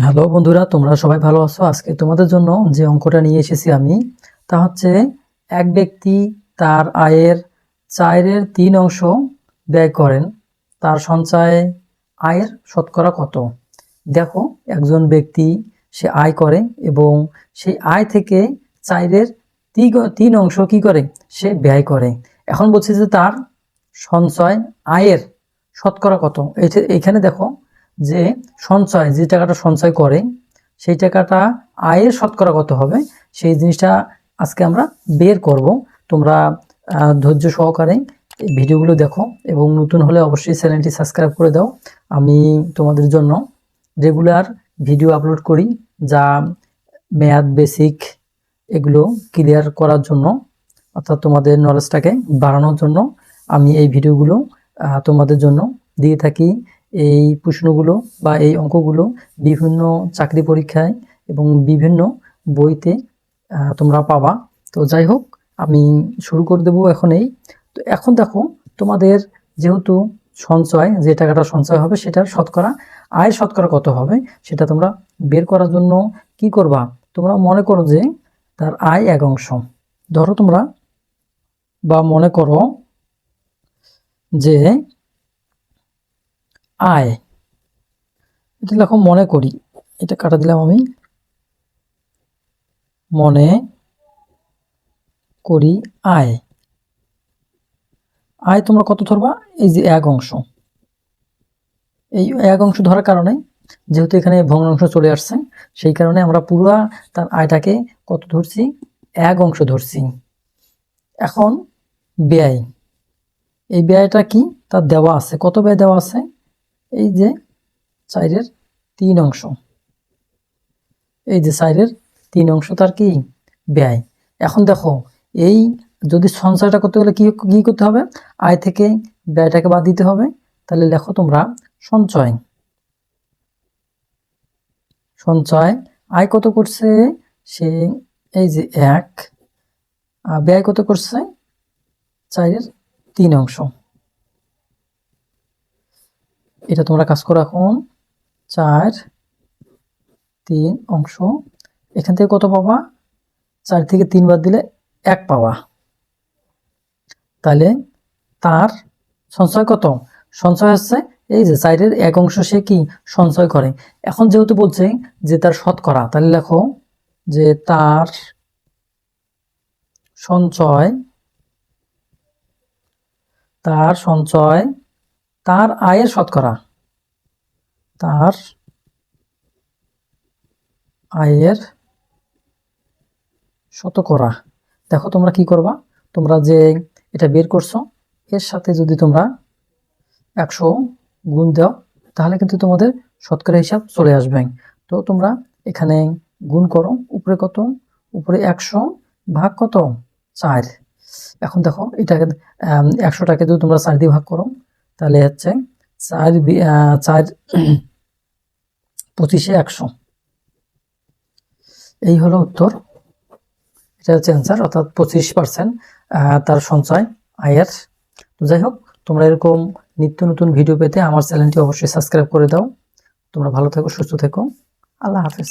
Hello বন্ধুরা, তোমরা সবাই ভালো আছো? আজকে তোমাদের জন্য যে অঙ্কটা নিয়ে এসেছি আমি, তা হচ্ছে এক ব্যক্তি তার আয়ের চায়ের তিন অংশ ব্যয় করেন। তার সঞ্চয়ে আয়ের শতকরা কত? দেখো, একজন ব্যক্তি সে আয় করে এবং সেই আয় থেকে চায়ের তিন- অংশ কি করে? সে ব্যয় করে। এখন বলছে যে তার সঞ্চয় আয়ের শতকরা কত? এইখানে দেখো যে সঞ্চয়, যে টাকাটা সঞ্চয় করে, সেই টাকাটা আয়ের শতকরা কত হবে? সেই জিনিসটা আজকে আমরা বের করব। তোমরা ধৈর্য সহকারে ভিডিওগুলো দেখো এবং নতুন হলে অবশ্যই চ্যানেলটি সাবস্ক্রাইব করে দাও। আমি তোমাদের জন্য রেগুলার ভিডিও আপলোড করি যা ম্যাথ বেসিক এগুলো ক্লিয়ার করার জন্য, অর্থাৎ তোমাদের নলেজটাকে বাড়ানোর জন্য আমি এই ভিডিওগুলো তোমাদের জন্য দিয়ে থাকি। এই প্রশ্নগুলো বা এই অঙ্কগুলো বিভিন্ন চাকরি পরীক্ষায় এবং বিভিন্ন বইতে তোমরা পাবা। তো যাই হোক, আমি শুরু করে দেবো এখন এই। তো এখন দেখো, তোমাদের যেহেতু সঞ্চয়, যে টাকাটা সঞ্চয় হবে সেটার শতকরা, আয় শতকরা কত হবে সেটা তোমরা বের করার জন্য কি করবা? তোমরা মনে করো যে তার আয় এক অংশ। ধরো তোমরা, বা মনে করো যে আয়। এটা লেখো মনে করি। এটা কাটা দিলাম আমি। মনে করি আয়। আয় তোমরা কত ধরবা? এই যে এক অংশ। এই এক অংশ ধরার কারণে, যেহেতু এখানে ভগ্নাংশ চলে আসছে, সেই কারণে আমরা পুরো তার আয়টাকে কত ধরছি? এক অংশ ধরছি। এখন ব্যয়। এই ব্যয়টা কি? তার দেওয়া আছে। কত ব্যয় দেওয়া আছে? এই যে চাইরের তিন অংশ। এই যে সাইডের তিন অংশ তার কি? ব্যয়। এখন দেখো, এই যদি সঞ্চয়টা করতে গেলে কি কি করতে হবে? আয় থেকে ব্যয়টাকে বাদ দিতে হবে। তাহলে লেখো তোমরা সঞ্চয়। সঞ্চয়, আয় কত করছে? সে এই যে এক। আর ব্যয় কত করছে? চারের তিন অংশ। এটা তোমরা কাজ করো এখন। চার, তিন অংশ। এখান থেকে কত পাবা? চার থেকে তিন বাদ দিলে এক পাওয়া তাহলে তার সঞ্চয় কত? সঞ্চয় হচ্ছে এই যে চারের এক অংশ সে কি? সঞ্চয় করে। এখন যেহেতু বলছে যে তার শতকরা, তাহলে লেখো যে তার সঞ্চয় তার সঞ্চয় তার আয়ের শতকরা। তার আয়ের শতকরা। দেখো তোমরা কি করবা? তোমরা যে এটা বের করছ, এর সাথে যদি তোমরা একশো গুণ দাও, তাহলে কিন্তু তোমাদের শতকরা হিসাব চলে আসবে। তো তোমরা এখানে গুণ করো, উপরে কত? উপরে একশো ভাগ কত? চার। এখন দেখো, এটাকে একশোটাকে যদি তোমরা চার দিয়ে ভাগ করো তাহলে হচ্ছে চার চার পঁচিশে একশো। এই হলো উত্তর। এটা হচ্ছে অ্যান্সার অর্থাৎ পঁচিশ পার্সেন্ট তার সঞ্চয় আয়ের। তো যাই হোক, তোমরা এরকম নিত্য নতুন ভিডিও পেতে আমার চ্যানেলটি অবশ্যই সাবস্ক্রাইব করে দাও। তোমরা ভালো থেকো, সুস্থ থেকো। আল্লাহ হাফেজ।